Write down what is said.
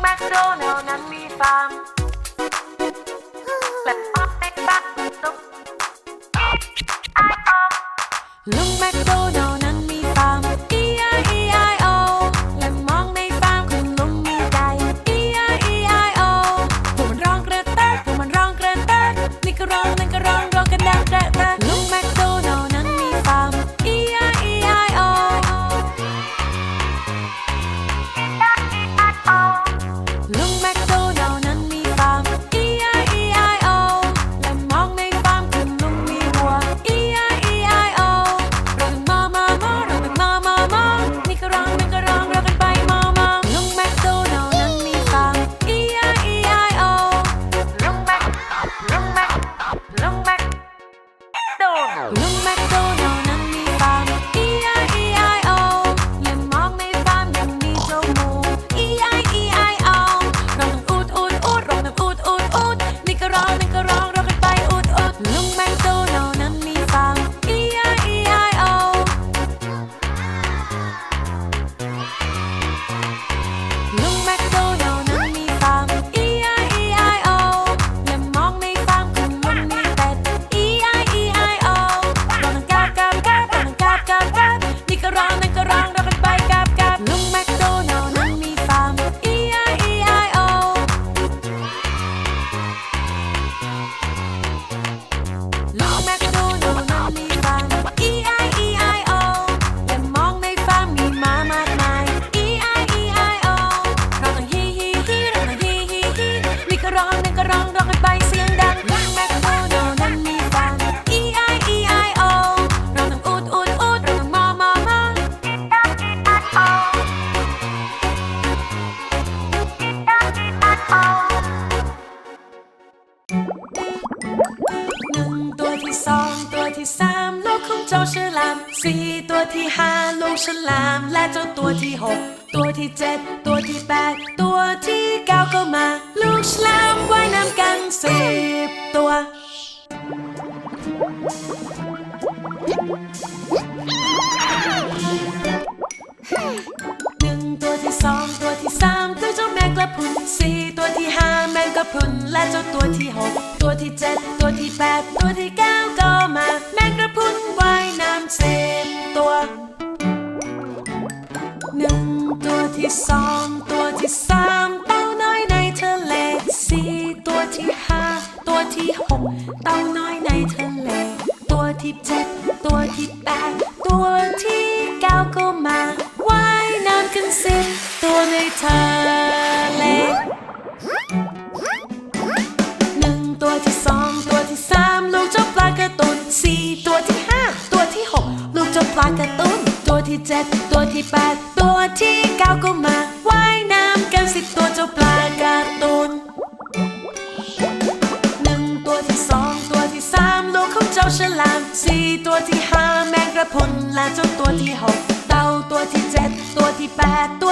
แมคโดนัล เจ้าฉลามสี่ตัวที่ห้าลูกฉลาม และเจ้าตัวที่หกตัวที่เจ็ดตัวที่แปดตัวที่เก้าก็มา ลูกฉลามว่ายน้ำกันสิบตัว หนึ่งตัวที่สองตัวที่สามตัวเจ้าแมงกระพรุนสี่ตัวที่ห้าแมงกระพรุนและเจ้าตัวที่หกตัวที่เจ็ดตัวที่แปดตัวที่ ที่สองตัวที่สามเต่าน้อยในทะเลสี่ตัวที่ห้าตัวที่หกเต่าน้อยในทะเล ตัวที่เจ็ดตัวที่แปดตัวที่เก้าก็มาว่ายน้ำกันสิตัวในทะเลหนึ่งตัวที่สองตัวที่สามลูกเจ้าปลากระตุนสี่ตัวที่ห้าตัวที่หกลูกเจ้าปลากระตุน ตัวที่เจ็ดตัวที่แปดตัวที่เก้าก็มาว่ายน้ำกันสิตัวเจ้าปลาการ์ตูนหนึ่งตัวที่สองตัวที่สามลูกของเจ้าฉลามสี่ตัวที่ห้าแมงกระพุนและเจ้าตัวที่หกเต่าตัวที่เจ็ดตัวที่แปดตัว